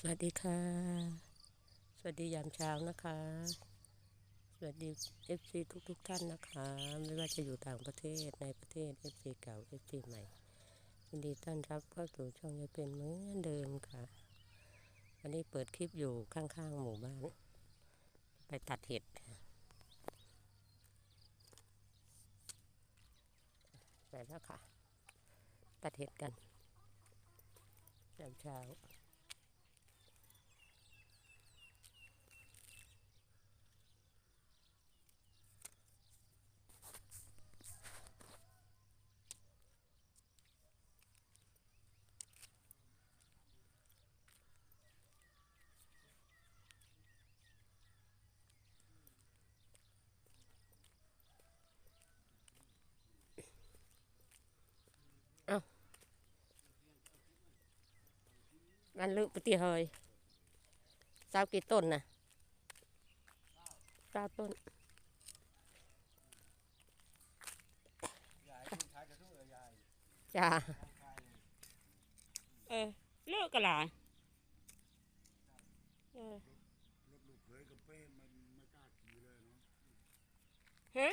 สวัสดีค่ะ สวัสดียามเช้านะคะ สวัสดีเอฟซีทุกทุกๆ ท่านนะคะ ไม่ว่าจะอยู่ต่างประเทศในประเทศเอฟซีเก่าเอฟซีใหม่ยินดีต้อนรับเข้าสู่ช่องยายเป็นเหมือนเดิมค่ะ วันนี้เปิดคลิปอยู่ข้างๆหมู่บ้าน ไปตัดเห็ดค่ะไปแล้วค่ะ ตัดเห็ดกันยามเช้า มันลึกปฏิเฮยสาวกี่ต้นนะเก้าต้นยายคุณขายกระทู้เหรอยายจ้าขายเลยเออเลิกกันหลายเออรถลูกเขยกับเป้มันไม่กล้าขี่เลยเนาะฮะ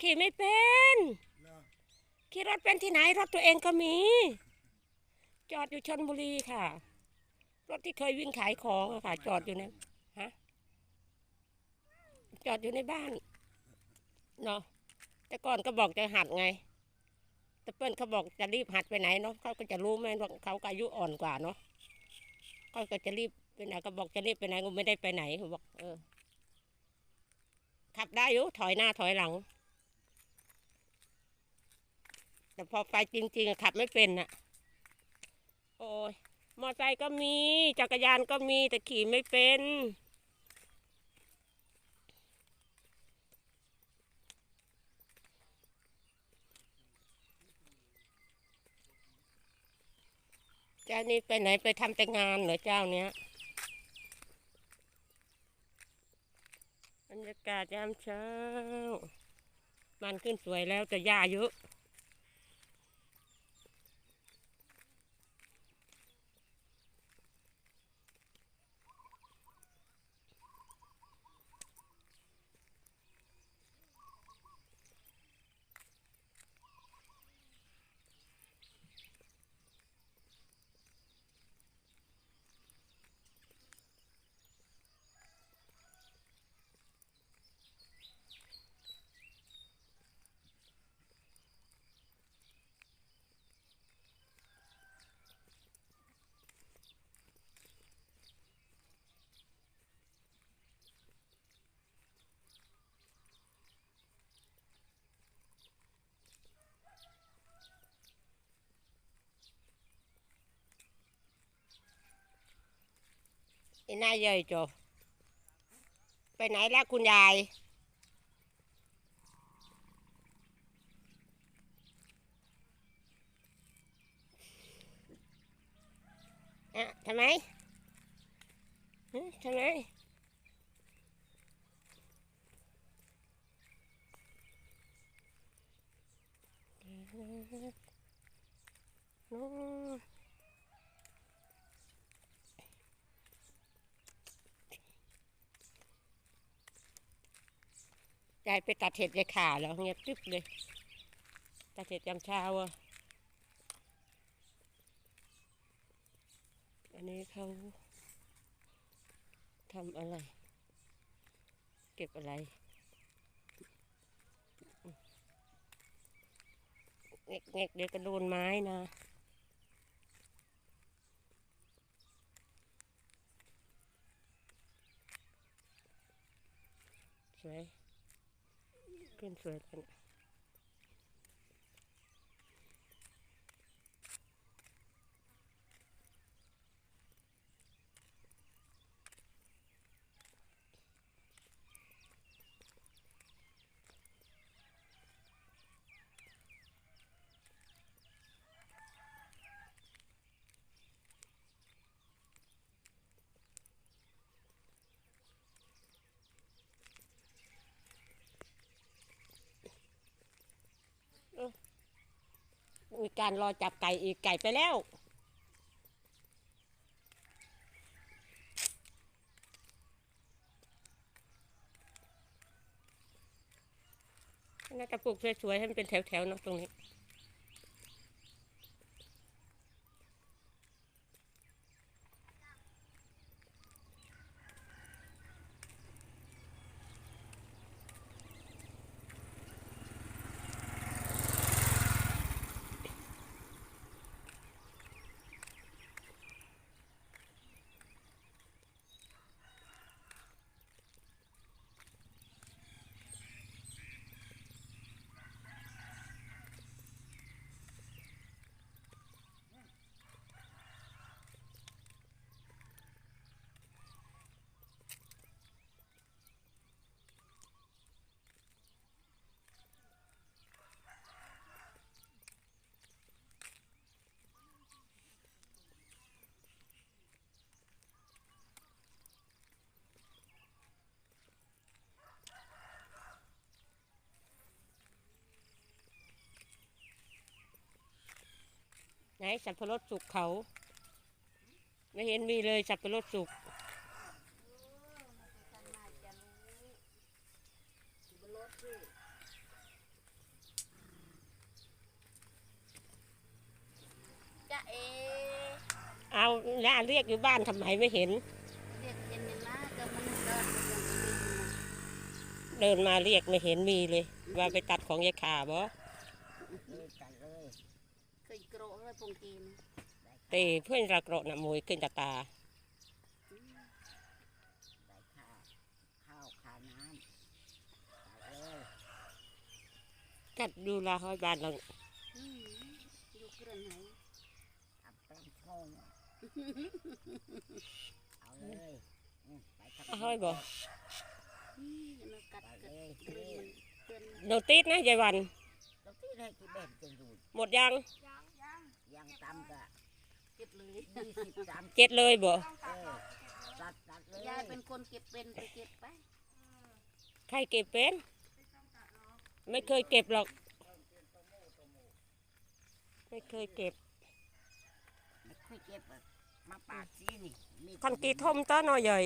ขี่ไม่เป็นแล้วขี่รถเป็นที่ไหนรถตัวเองก็มี จอดอยู่ชนบุรีค่ะ รถที่เคยวิ่งขายของอะค่ะ จอดอยู่ในฮะจอดอยู่ในบ้านเนาะแต่ก่อนก็บอกจะหัดไง แต่เปิ้ลเขาบอกจะรีบหัดไปไหนเนาะเขาก็จะรู้ไหมว่าเขาก็อายุอ่อนกว่าเนาะเขาก็จะรีบไปไหนก็บอกจะรีบไปไหนก็ไม่ได้ไปไหนเขาบอก เออ ขับได้อยู่ถอยหน้าถอยหลัง แต่พอไปจริง ๆขับไม่เป็นน่ะ โอ้ยมอไซค์ก็มี จักรยานก็มีแต่ขี่ไม่เป็นเจ้านี่ไปไหนไปทำแต่งานเหรอเจ้าเนี้ยบรรยากาศยามเช้า มันขึ้นสวยแล้วแต่หญ้าเยอะ ไอ้นายใหญ่จบไปไหนแล้วคุณยายอะทำไมฮะทำไมนู้ ยายไปตัดเห็ดยายขาแล้วเงียบจึ๊บเลย ตัดเห็ดยามเช้าอะอันนี้เขาทำอะไร เก็บอะไรเงกเงกเดี๋ยวกระโดนไม้นะสวย ขึ้นสว มีการรอจับไก่อีกไก่ไปแล้ว น่าจะปลูกสวยๆให้มันเป็นแถวๆเนาะตรงนี้ ไหนสับปะรดสุกเขา ไม่เห็นมีเลยสับปะรดสุกจะเอ เอาแล้วเรียกอยู่บ้านทำไมไม่เห็นเรียกเย็นนี่นะก็มันเดินไปยังปีนเดินมาเรียกไม่เห็นมีเลย ว่าไปตัดของยายขาบ่เลยกันเล ยเคยโกรธเลยปงกีนเตเพื่อนรักโรนะมวยขึ้นตาตาได้ข้าวข้าวขาน้ำไปเลยกัดดูลาห้อยบ้านเราอืมอยู่เครื่องไหนอับเป็นโชงเอาเลยอืมไปทำห้อยบ่อืมอย่ามากัดไปกัเลดยเรื่องมันเตื อนโนติสนะยายวันตรงที่ได้กี่เบ็ดจะอยู่หมดยังยังตำกะเก็บเลยยี่สิบสามเก็ดเลยบ่เออตัดตัดเลยยายเป็นคนเก็บเป็นไปเก็บไปใครเก็บเป็น ไม่เคยเก็บหรอก ไม่เคยเก็บไม่ค่อยเก็บอะมาปาดซีนี่มีคันกีทมต้อนอใหญ่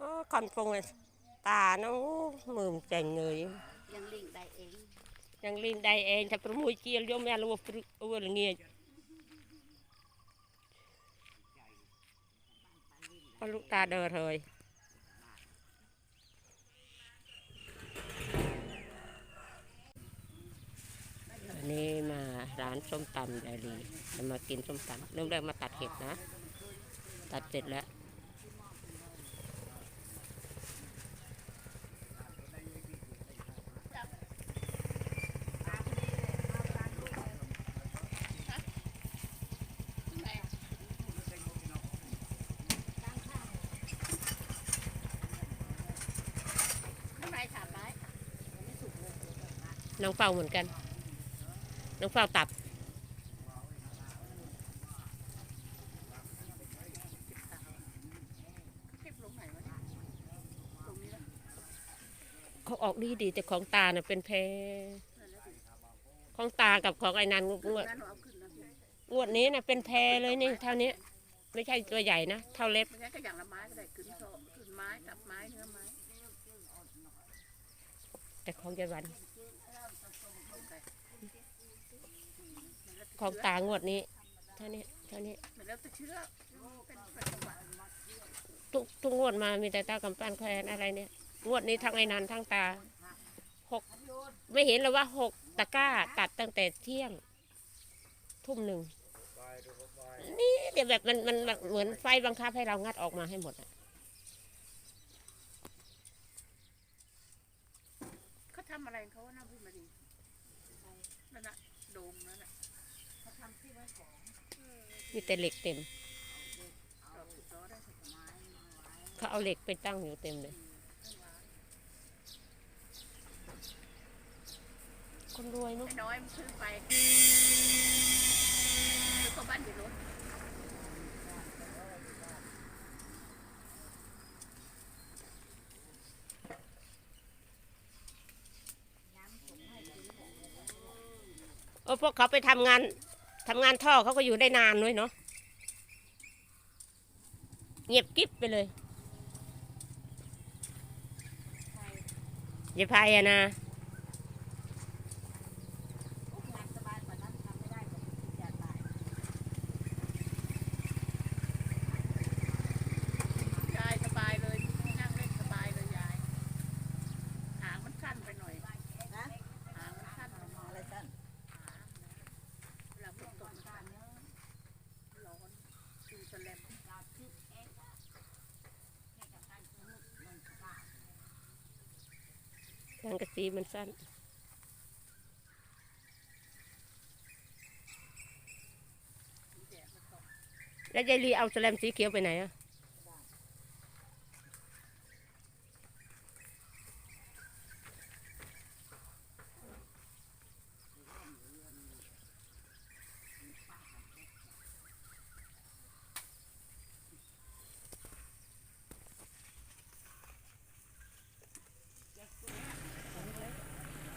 อ๋อคันฟงไอ้ตาเนาะมือมเจ๋งเลยยังลิงได้เอง ยังลินได้เองถ้าประมุยเจียลยมแม่ลูกอ้วนเงียดปลุกตาเดินเลยอันนี้มาร้านส้มตำยายลีจะมากินส้มตำเริ่มแรกมาตัดเห็ดนะ ตัดเสร็จแล้ว ทำไมขาดไม้ น้องเฝ้าเหมือนกัน น้องเฝ้าตับเก็บลงไหนวะตรงนี้ละเขาออกดีดีแต่ของตาเน่ะเป็นแพของตากับของไอ้นันงวดนั่นหนูเอาขึ้นนะพี่งวดนี้น่ะเป็นแพเลยนี่เท่านี้ ไม่ใช่ตัวใหญ่นะ เท่าเล็บไม่งั้นก็อย่างละไม้ก็ได้ขึ้นโซ่ขึ้นไม้ตับไม้เนื้อไม้แต่ของยายวัน ลงไป ของตางวดนี้เท่านี้เท่านี้แล้วแต่เชื้อทุกทุกงวดมามีแต่ตากำปั้นแควนอะไรเนี่ยงวดนี้ทั้งไอ้นันทั้งตาหกไม่เห็นเลยว่าหกตะกร้าตัดตั้งแต่เที่ยง ทุ่มหนึ่งนี่เดี๋ยวแบบมันมันเหมือนไฟบังคับให้เรางัดออกมาให้หมดอะเขาทำอะไรของเขาหน้าพูดมาดินั่นน่ะโดมนั่นน่ะ มีแต่เหล็กเต็ม เขาเอาเหล็กไปตั้งอยู่เต็มเลย คนรวยเนาะไอ้น้อยมันซื้อไปซื้อเข้าบ้านอยู่รถเออพวกเขาไปทำงาน ทำงานท่อเขาก็อยู่ได้นานด้วยเนาะเงียบกิ๊บไปเลยอย่าพายอะนะ งานสบายกว่านั้นทำไม่ได้ก็ติดยาตายยายสบายเลยนั่งเล่นสบายเลยยายหางมันสั้นไปหน่อยนะหางมันสั้นไปหน่อยอะไรสั้นเวลาฝนตกมันสั้นร้อนดูสแลม ทางกระสีมันสั้นแล้วยายลีเอาแสลมสีเขียวไปไหนอะ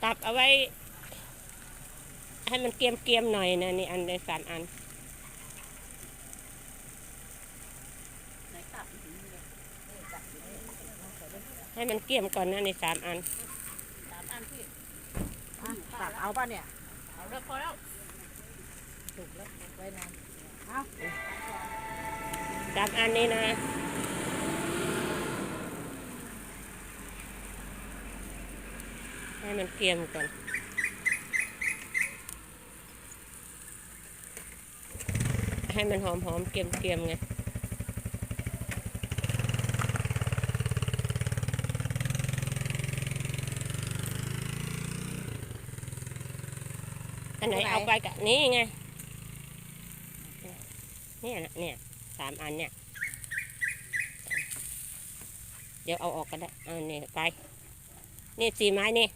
ตับเอาไว้ ให้มันเกรียมๆหน่อยนะนี่อันในสามอันไหนตับถึงเลยให้มันเกรียมก่อนนะในสามอันสามอันพี่ตักเอาป่ะเนี่ย เอาแล้วพอแล้วถูกแล้วไว้นานสามอันนี้นะ ให้มันเกรียมก่อน ให้มันหอมหอมๆเกรียมเกรียมๆไงอันไหนเอาไปกับนี่ไง เนี่ยนะเนี่ยสามอันเนี่ย เดี๋ยวเอาออกก็ได้เอาเนี่ยไป นี่สี่ไม้นี่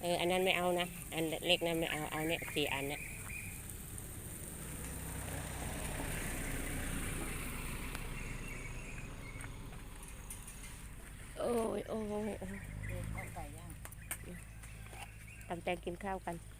เอออันนั้นไม่เอานะ อันเล็กนั้นไม่เอา เอาเนี่ยสี่อันเนี่ยโอ้ยโอ้ยโอ้ยเอาไก่ย่างตำแตงกินข้าวกันเ